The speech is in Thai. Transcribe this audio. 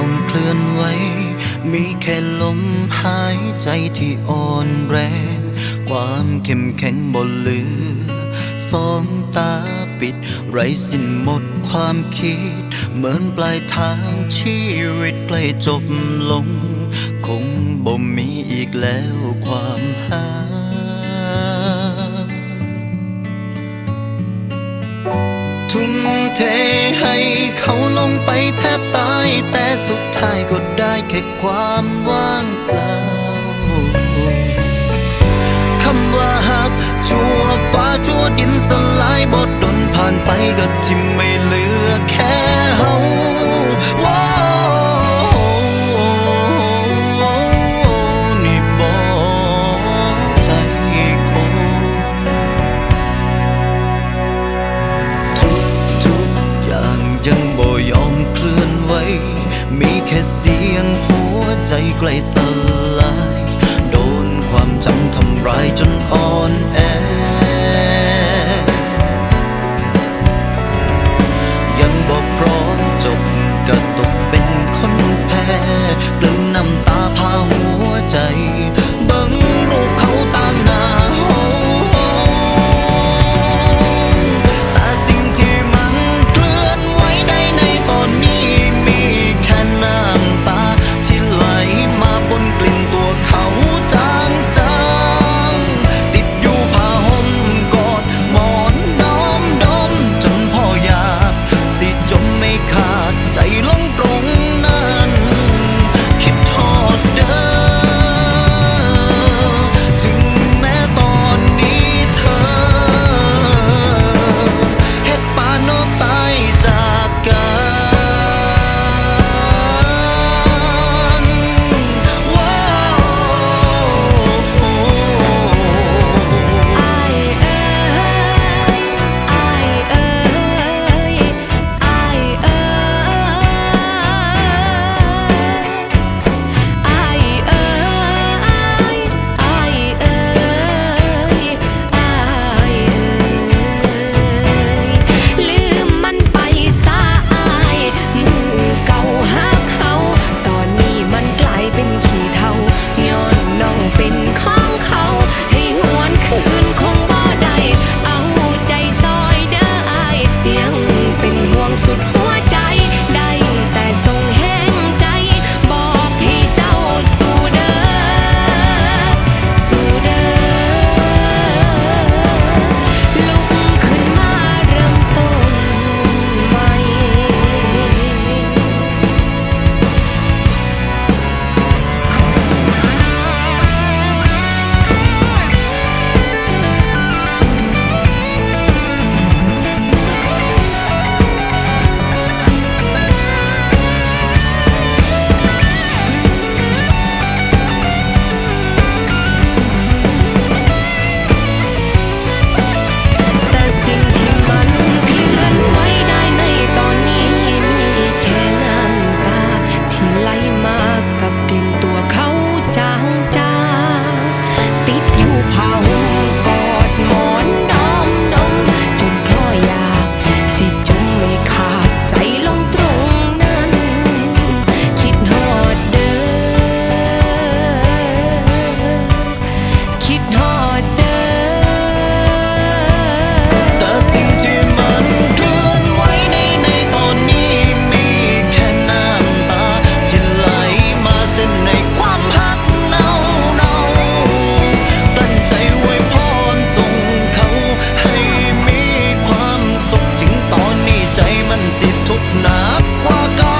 อมเคลื่อนไหว มีแค่ลมหายใจที่อ่อนแรง ความเข้มแข็งบนเลือ สองตาปิด ไรสิ้นหมดความคิด เหมือนปลายทางชีวิตใกล้จบลง คงบ่มีอีกแล้วความหา ทุ่มเทให้เขาลงไปแทบตาย แต่สุดท้ายก็ได้แค่ความว่างเปล่าคำว่าหักชั่วฟ้าชั่วดินสลายบทดนผ่านไปก็ทิมไม่เหลือแค่เฮา ใกล้สลาย โดนความจำทำร้ายจนอ่อนแอ ยังบอกพร้อมจบก็ตกเป็นคนแพ้กลืนน้ำตาพาหัวใจ up, walk on.